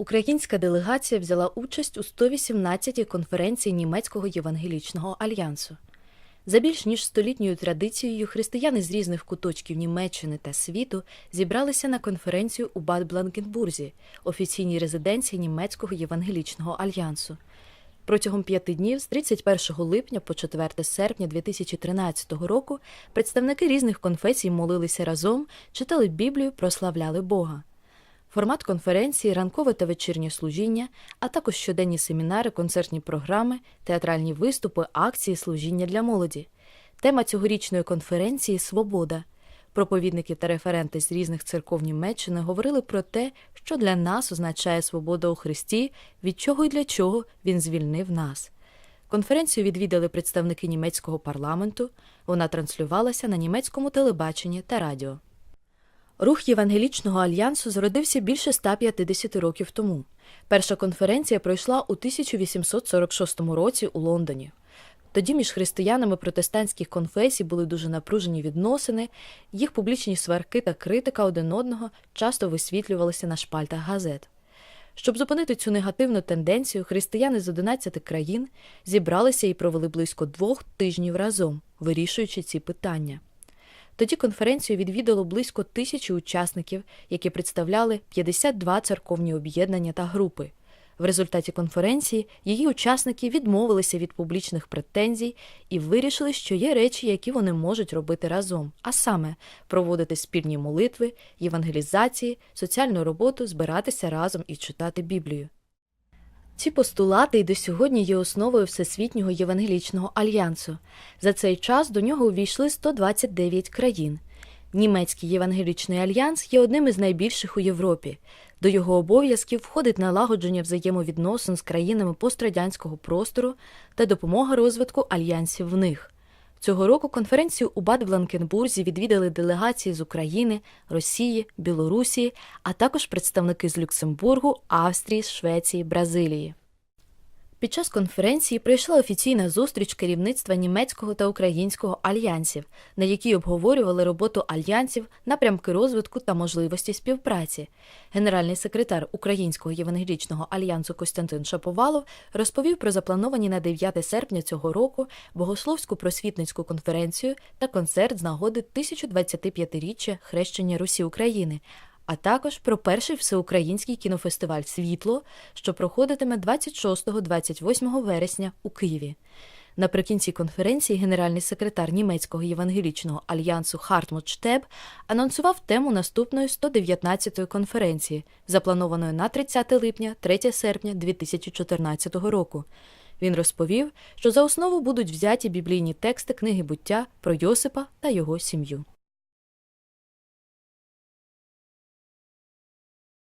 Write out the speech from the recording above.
Українська делегація взяла участь у 118-й конференції Німецького євангелічного альянсу. За більш ніж столітньою традицією християни з різних куточків Німеччини та світу зібралися на конференцію у Бад Бланкенбурзі, офіційній резиденції Німецького євангелічного альянсу. Протягом п'яти днів з 31 липня по 4 серпня 2013 року представники різних конфесій молилися разом, читали Біблію, прославляли Бога. Формат конференції, ранкове та вечірнє служіння, а також щоденні семінари, концертні програми, театральні виступи, акції, служіння для молоді. Тема цьогорічної конференції Свобода. Проповідники та референти з різних церков Німеччини говорили про те, що для нас означає свобода у Христі, від чого і для чого Він звільнив нас. Конференцію відвідали представники німецького парламенту. Вона транслювалася на німецькому телебаченні та радіо. Рух Євангелічного альянсу зародився більше 150 років тому. Перша конференція пройшла у 1846 році у Лондоні. Тоді між християнами протестантських конфесій були дуже напружені відносини, їх публічні сварки та критика один одного часто висвітлювалися на шпальтах газет. Щоб зупинити цю негативну тенденцію, християни з 11 країн зібралися і провели близько двох тижнів разом, вирішуючи ці питання. Тоді конференцію відвідало близько тисячі учасників, які представляли 52 церковні об'єднання та групи. В результаті конференції її учасники відмовилися від публічних претензій і вирішили, що є речі, які вони можуть робити разом, а саме проводити спільні молитви, євангелізації, соціальну роботу, збиратися разом і читати Біблію. Ці постулати й до сьогодні є основою Всесвітнього євангелічного альянсу. За цей час до нього увійшли 129 країн. Німецький євангелічний альянс є одним із найбільших у Європі. До його обов'язків входить налагодження взаємовідносин з країнами пострадянського простору та допомога розвитку альянсів в них. Цього року конференцію у Бад Бланкенбурзі відвідали делегації з України, Росії, Білорусі, а також представники з Люксембургу, Австрії, Швеції, Бразилії. Під час конференції прийшла офіційна зустріч керівництва німецького та українського альянсів, на якій обговорювали роботу альянсів, напрямки розвитку та можливості співпраці. Генеральний секретар Українського євангелічного альянсу Костянтин Шаповалов розповів про заплановані на 9 серпня цього року богословську просвітницьку конференцію та концерт з нагоди 1025-річчя хрещення Русі України, а також про перший всеукраїнський кінофестиваль Світло, що проходитиме 26-28 вересня у Києві. Наприкінці конференції генеральний секретар німецького євангелічного альянсу Хартмут Штеб анонсував тему наступної 119-ї конференції, запланованої на 30 липня 3 серпня 2014 року. Він розповів, що за основу будуть взяті біблійні тексти книги буття про Йосипа та його сім'ю.